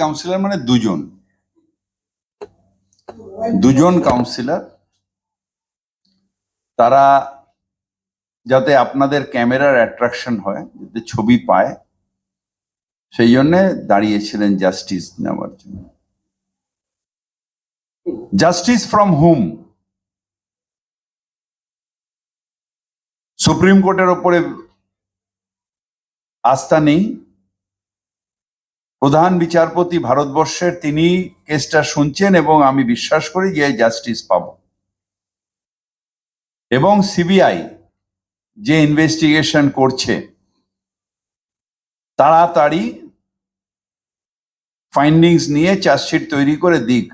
Councillor মানে দুজন। দুজন কাউন্সিলর তারা যাতে আপনাদের ক্যামেরার অ্যাট্রাকশন হয়, যাতে ছবি পায়, সেই জন্য দাঁড়িয়েছিলেন জাস্টিস নেওয়ার জন্য। জাস্টিস ফ্রম হুম সুপ্রিম কোর্টের ওপরে আস্থা নেই। প্রধান বিচারপতি ভারতবর্ষের তিনি কেসটা শুনছেন এবং আমি বিশ্বাস করি যে জাস্টিস পাব এবং সিবিআই যে ইনভেস্টিগেশন করছে, তাড়াতাড়ি ফাইন্ডিংস নিয়ে চার্জশিট তৈরি করে দিক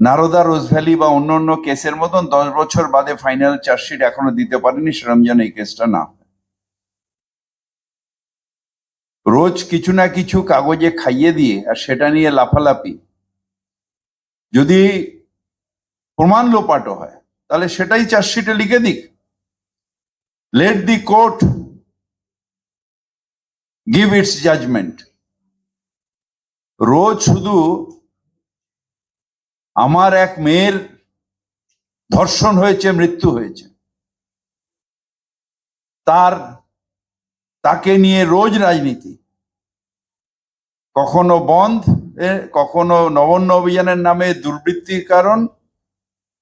নারদা রোজভ্যালি বা অন্য অন্য কেসের মতন দশ বছর বাদে ফাইনাল চার্জশিট এখনও দিতে পারেনি, সেরকম যেন এই কেসটা না হয়। রোজ কিছু না কিছু কাগজে খাইয়ে দিয়ে আর সেটা নিয়ে লাফালাফি। যদি প্রমাণ লোপাটো হয়, তাহলে সেটাই চার্জশিটে লিখে দিক। Let the court give its judgement রোজ শুধু আমার এক মেয়ের ধর্ষণ হয়েছে, মৃত্যু হয়েছে। তার তাকে নিয়ে রোজ রাজনীতি। কখনো বন্ধ কখনো নবন্ন অভিযানের নামে দুর্বৃত্তির কারণ,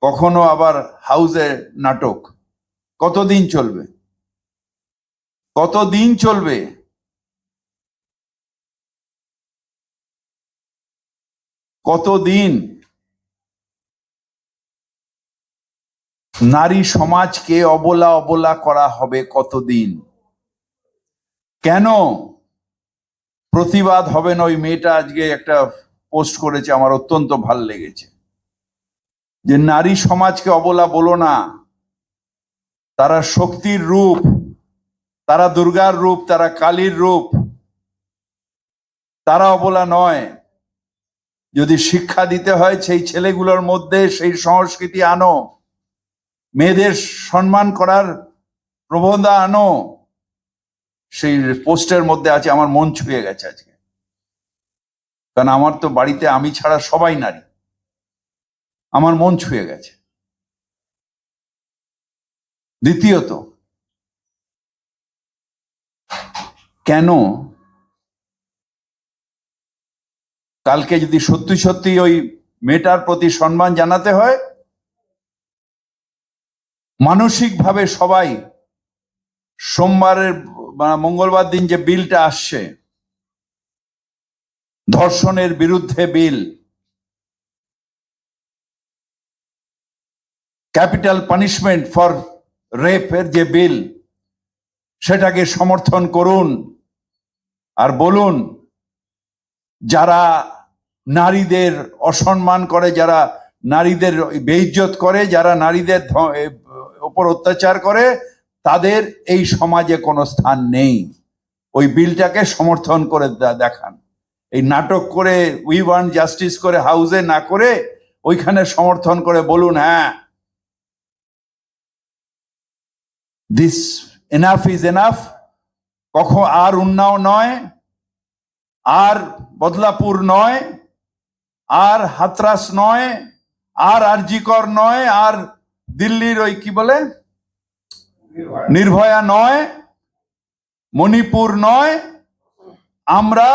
কখনো আবার হাউসে নাটক। কতদিন চলবে? কতদিন চলবে? কতদিন? নারী সমাজকে অবলা অবলা করা হবে কতদিন? কেন প্রতিবাদ হবে না? ওই মেয়েটা আজকে একটা পোস্ট করেছে, আমার অত্যন্ত ভালো লেগেছে। যে নারী সমাজকে অবলা বলো না। তারা শক্তির রূপ, তারা দুর্গার রূপ, তারা কালীর রূপ। তারা অবলা নয়। যদি শিক্ষা দিতে হয়, সেই ছেলেগুলোর মধ্যে সেই সংস্কৃতি আনো। মেয়েদের সম্মান করার প্রবণতা আনো। সেই পোস্টের মধ্যে আছে, আমার মন ছুঁয়ে গেছে আজকে। কারণ আমার তো বাড়িতে আমি ছাড়া সবাই নারী। আমার মন ছুঁয়ে গেছে। দ্বিতীয়ত, কেন কালকে যদি সত্যি সত্যি ওই মেয়েটার প্রতি সম্মান জানাতে হয়, মানসিকভাবে সবাই সোমবারের মঙ্গলবার দিন যে বিলটা আসছে, ধর্ষণের বিরুদ্ধে বিল, ক্যাপিটাল পানিশমেন্ট ফর রেপের যে বিল, সেটাকে সমর্থন করুন আর বলুন, যারা নারীদের অসম্মান করে, যারা নারীদের বেইজ্জত করে, যারা নারীদের ওপর অত্যাচার করে তাদের এই সমাজে কোনো স্থান নেই। ওই বিলটাকে সমর্থন করে দেখান। এই নাটক করে, উই ওয়ান জাস্টিস করে হাউসে না করে, ওইখানে সমর্থন করে বলুন হ্যাঁ। দিস এনাফ ইজ এনাফ কখন আর উন্নাও নয়, আর বদলাপুর নয়, আর হাতরাস নয়, আর আরজিকর নয়, আর দিল্লির ওই কি বলে? নির্ভয়া নয়, মণিপুর নয়। আমরা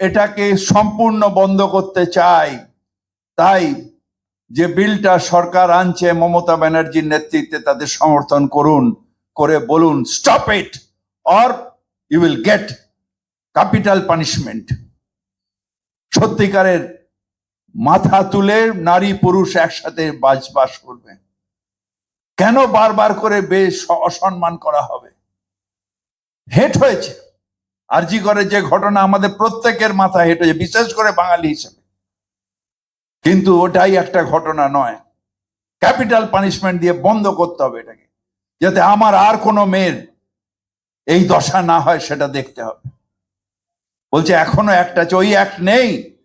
এটাকে সম্পূর্ণ বন্ধ করতে চাই। তাই যে বিলটা সরকার আনছে মমতা ব্যানার্জির নেতৃত্বে তাদের সমর্থন করুন, করে বলুন stop it or you will get capital punishment সত্যিকারের মাথা তুলে নারী পুরুষ একসাথে বাস বাস করবে। কেন বারবার করে বেশ অসম্মান করা হবে? হেট হয়েছে। আরজি করে যে ঘটনা আমাদের প্রত্যেকের মাথা হেট হয়েছে বিশেষ করে বাঙালি হিসেবে। কিন্তু ওটাই একটা ঘটনা নয়। ক্যাপিটাল পানিশমেন্ট দিয়ে বন্ধ করতে হবে এটাকে যাতে আমার আর কোনো মেয়ের এই দশা না হয় সেটা দেখতে হবে। বলছে এখনও একটা আছে, ওই অ্যাক্ট নেই।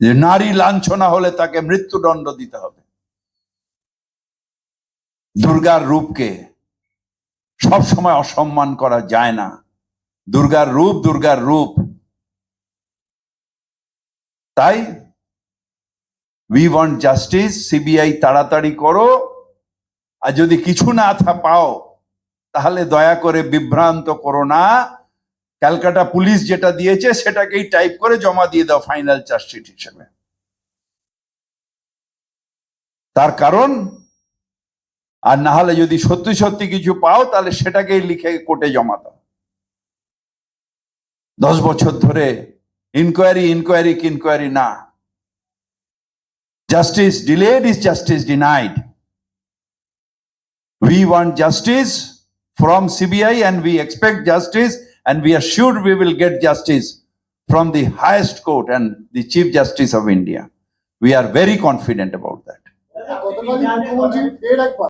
যে নারী লাঞ্ছনা হলে তাকে মৃত্যুদণ্ড দিতে হবে। দুর্গার রূপকে সব সময় অসম্মান করা যায় না। দুর্গার রূপ দুর্গার রূপ। তাই উই ওয়ান্ট জাস্টিস সিবিআই তাড়াতাড়ি করো। আর যদি কিছু না থা পাও, তাহলে দয়া করে বিভ্রান্ত করো না। ক্যালকাটা পুলিশ যেটা দিয়েছে, সেটাকেই টাইপ করে জমা দিয়ে দাও ফাইনাল চার্জশিট হিসেবে। তার কারণ আর না হলে যদি সত্যি সত্যি কিছু পাও তাহলে সেটাকেই লিখে কোর্টে জমা দাও দশ বছর ধরে ইনকোয়ারি ইনকোয়ারি ইনকোয়ারি না justice delayed is justice denied we want justice from CBI and we expect justice and we are sure we will get justice from the highest court and the Chief Justice of India. We are very confident about that.